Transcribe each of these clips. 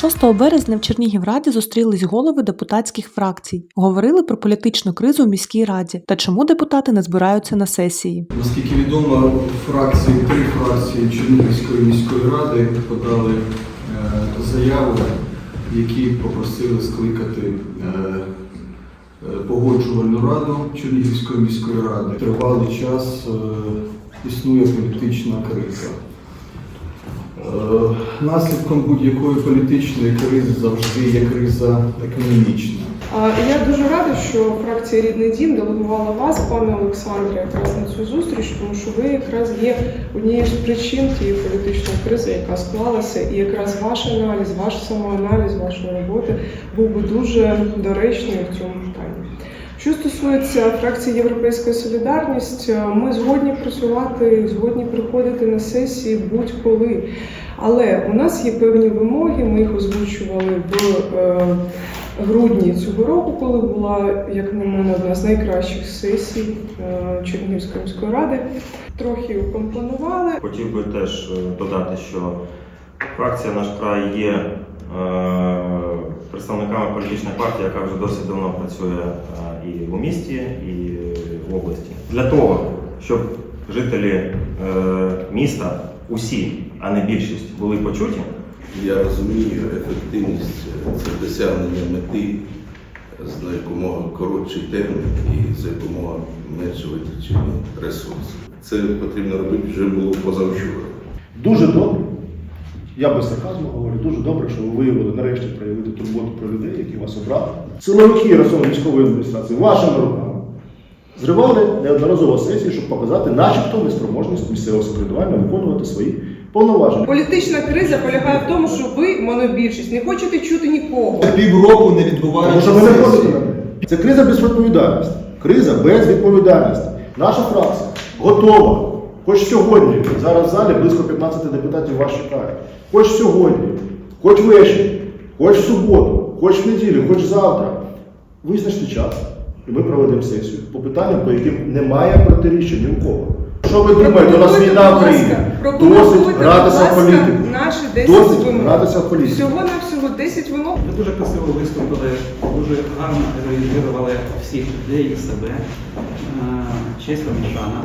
6 березня в Чернігівраді зустрілись голови депутатських фракцій, говорили про політичну кризу в міській раді та чому депутати не збираються на сесії. Наскільки відомо, фракції, три фракції Чернігівської міської ради подали е, заяви, які попросили скликати е, е, погоджувальну раду Чернігівської міської ради. Тривалий час існує політична криза. Е, Наслідком будь-якої політичної кризи завжди є криза економічна. Я дуже рада, що фракція Рідний дім делегувала вас, пане Олександре, якраз на цю зустріч, тому що ви якраз є однією з причин тієї політичної кризи, яка склалася, і якраз ваш аналіз, ваш самоаналіз вашої роботи був би дуже доречний в цьому питанні. Що стосується фракції Європейська Солідарність, ми згодні працювати, згодні приходити на сесії будь-коли. Але у нас є певні вимоги. Ми їх озвучували в е, грудні цього року, коли була, як на мене, одна з найкращих сесій е, Чернігівської міської ради. Трохи укомпонували. Хотів би теж е, додати, що фракція наш край є е, представниками політичної партії, яка вже досить давно працює е, і в місті, і в області. Для того, щоб жителі е, міста, усі, а не більшість, були почуті, Я розумію, ефективність це досягнення мети з якомога коротший термін і за якомога менше витрачення ресурсів. Це потрібно робити вже було позавчора. Дуже добре. Я без сарказму говорю, дуже добре, що ви виявили нарешті проявити турботу про людей, які вас обрали. Силовики Російської військової адміністрації вашими руками зривали неодноразово сесії, щоб показати, начебто, неспроможність місцевого самоврядування виконувати свої повноваження. Політична криза полягає в тому, що ви, монобільшість, не хочете чути нікого. Півроку не Тому відбувається що ви не сесії. ходите на неї. Це криза безвідповідальності. Криза безвідповідальності. Наша фракція готова. Хоч сьогодні, зараз в залі близько 15 депутатів вас чекає. Хоч сьогодні, хоч ввечері, хоч в суботу, хоч в неділю, хоч завтра. Визначте час, і ми проведемо сесію по питанням, по яким немає протиріччя ні у кого. Що ви думаєте, у нас війна в Україні? Досить гратися в політику. Наші 10 Досить вимог. гратися в політику. Всього на всього 10 вимог. Ви дуже красиво виступили, дуже гарно реалізували всіх людей і себе. Е, Честь вам шана.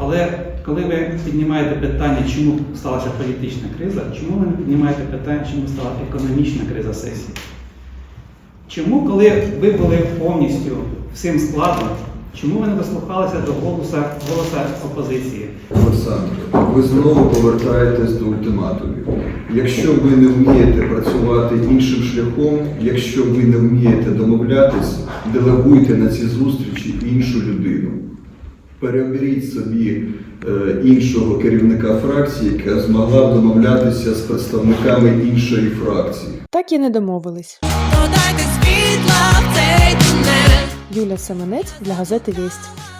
Але коли ви піднімаєте питання, чому сталася політична криза, чому ви не піднімаєте питання, чому стала економічна криза сесії? Чому, коли ви були повністю всім складом, чому ви не дослухалися до голоса, голоса опозиції? Олександр, ви знову повертаєтесь до ультиматумів. Якщо ви не вмієте працювати іншим шляхом, якщо ви не вмієте домовлятись, делегуйте на ці зустрічі іншу людину. Переберіть собі е, іншого керівника фракції, яка змогла б домовлятися з представниками іншої фракції. Так і не домовились. Додайте світла в цей тунель. Юлія Семенець для газети Вість.